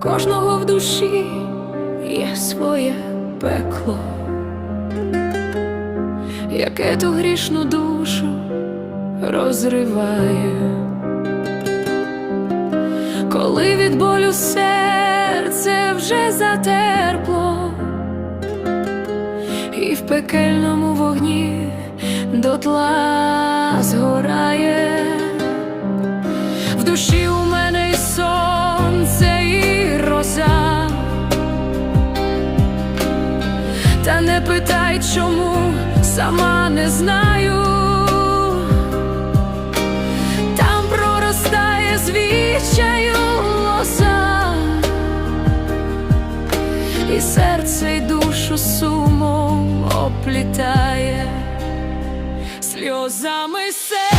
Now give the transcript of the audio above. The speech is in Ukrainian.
Кожного в душі є своє пекло, яке ту грішну душу розриває, коли від болю серце вже затерпло, і в пекельному вогні дотла згорає. В душі у мене і. Та не питай, чому сама не знаю. Там проростає звічаю лоза, і серце й душу сумом оплітає сльозами серця.